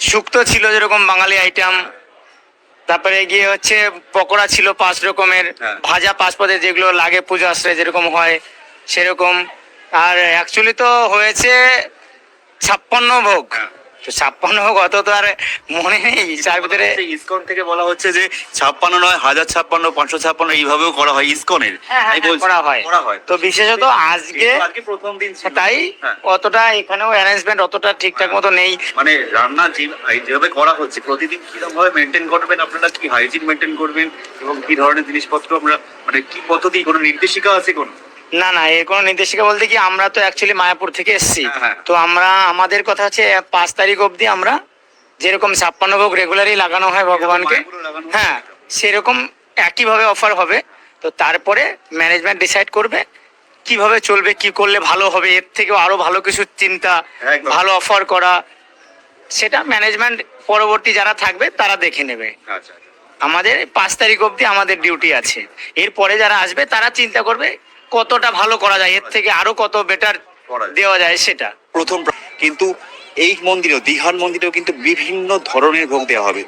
শুক্তো ছিল যেরকম বাঙালি আইটেম তারপরে গিয়ে হচ্ছে পকোড়া ছিল পাঁচ রকমের হ্যাঁ। ভাজা পাঁচ পদে যেগুলো লাগে পুজো আশ্রয় যেরকম হয় সেরকম আর অ্যাকচুয়ালি তো হয়েছে ছাপ্পান্ন ভোগ হ্যাঁ। ছাপ্পান্ন অত তো আর মনে নেই তার ভিতরে ইসকন থেকে বলা হচ্ছে যে ছাপ্পান্ন নয় হাজার ছাপ্পান্ন পাঁচশো ছাপ্পান্ন এইভাবেও করা হয় ইসকনের। হ্যাঁ, হ্যাঁ, বলছি, করা হয়। তো বিশেষত আজকে প্রথম দিন তাই হ্যাঁ। অতটা এখানেও অ্যারেঞ্জমেন্ট অতটা ঠিকঠাক মতো নেই। মানে রান্না যেভাবে করা হচ্ছে প্রতিদিন কীরকম ভাবে মেনটেন করবেন আপনারা? কি হাইজিন মেনটেন করবেন? এবং কি ধরনের জিনিসপত্র আমরা মানে কি পদ্ধতি কোনো নির্দেশিকা আছে কোন? না না এর কোনো নির্দেশিকা বলতে কি আমরা তো অ্যাকচুয়ালি মায়াপুর থেকে এসেছি। হ্যাঁ, হ্যাঁ। তো আমরা আমাদের কথা হচ্ছে পাঁচ তারিখ অবধি আমরা যেরকম ছাপ্পান্ন ভোগ রেগুলারই লাগানো হয় ভগবানকে হয় সেরকম। একইভাবে অফার হবে। তো তারপরে ম্যানেজমেন্ট ডিসাইড করবে কীভাবে চলবে কি করলে ভালো হবে এর থেকেও আরও ভালো কিছু চিন্তা ভালো অফার করা সেটা ম্যানেজমেন্ট পরবর্তী যারা থাকবে তারা দেখে নেবে। আচ্ছা আমাদের পাঁচ তারিখ অবধি আমাদের ডিউটি আছে। এরপরে যারা আসবে তারা চিন্তা করবে কতটা ভালো করা যায় এর থেকে আরও কত বেটার দেওয়া যায় সেটা। প্রথম প্রা- কিন্তু এই মন্দিরেও দিহান মন্দিরেও কিন্তু বিভিন্ন ধরনের ভোগ দেওয়া হবে।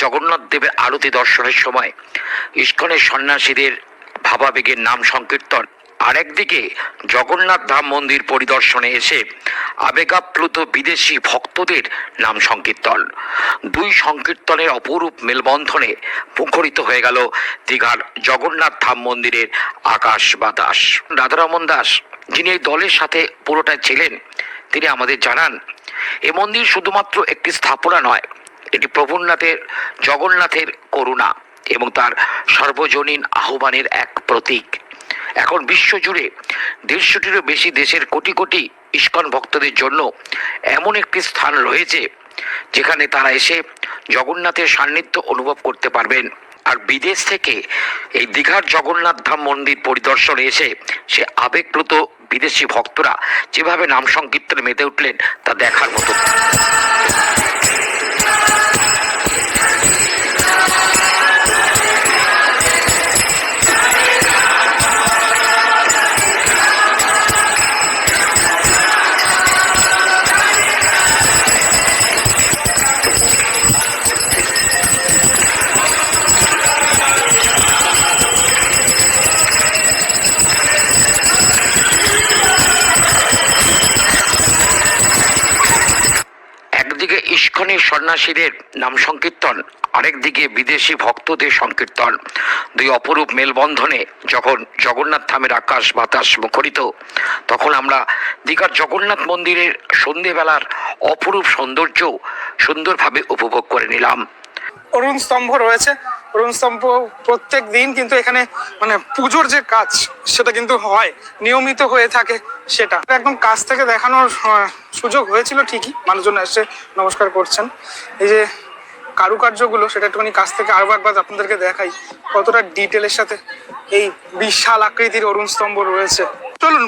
জগন্নাথ দেবের আরতি দর্শনের সময় ইস্কনের সন্ন্যাসীদের ভাবাবেগের নাম সংকীর্তন। আরেকদিকে জগন্নাথ ধাম মন্দির পরিদর্শনে এসে আবেগাপ্লুত বিদেশি ভক্তদের নাম সংকীর্তন। দুই সংকীর্তনের অপরূপ মেলবন্ধনে মুখরিত হয়ে গেল দীঘার জগন্নাথ ধাম মন্দিরের আকাশ বাতাস। রাধারমন দাস, যিনি এই দলের সাথে পুরোটাই ছিলেন, তিনি আমাদের জানান, এ মন্দির শুধুমাত্র একটি স্থাপনা নয় এটি প্রভুনাথের জগন্নাথের করুণা এবং তার সর্বজনীন আহ্বানের এক প্রতীক। এখন বিশ্বজুড়ে দেড়শোটিরও বেশি দেশের কোটি কোটি ইস্কন ভক্তদের জন্য এমন একটি স্থান রয়েছে, যেখানে তারা এসে জগন্নাথের সান্নিধ্য অনুভব করতে পারবেন। আর বিদেশ থেকে এই দীঘার জগন্নাথ ধাম মন্দির পরিদর্শনে এসে সে আবেগপ্লুত বিদেশি ভক্তরা যেভাবে নাম সংকীর্তনে মেতে উঠলেন, তা দেখার মতো। একদিকে ইস্কনের সন্ন্যাসীদের নাম সংকীর্তন, আরেকদিকে বিদেশি ভক্তদের সংকীর্তন। দুই অপরূপ মেলবন্ধনে যখন জগন্নাথ ধামের আকাশ বাতাস মুখরিত, তখন আমরা দীঘার জগন্নাথ মন্দিরের সন্ধেবেলার অপরূপ সৌন্দর্য সুন্দরভাবে উপভোগ করে নিলাম। অরুণ স্তম্ভ রয়েছে। অরুণ স্তম্ভ প্রত্যেক দিন কিন্তু এখানে মানে পুজোর যে কাজ, সেটা কিন্তু হয়, নিয়মিত হয়ে থাকে সেটা। একদম কাছ থেকে দেখানোর সুযোগ হয়েছিল ঠিকই, মানুষজন এসে নমস্কার করছেন। এই যে কারুকার্যগুলো, সেটা একটুখানি কাছ থেকে আরও একবার আপনাদেরকে দেখাই, কতটা ডিটেলের সাথে এই বিশাল আকৃতির অরুণ স্তম্ভ রয়েছে। চলুন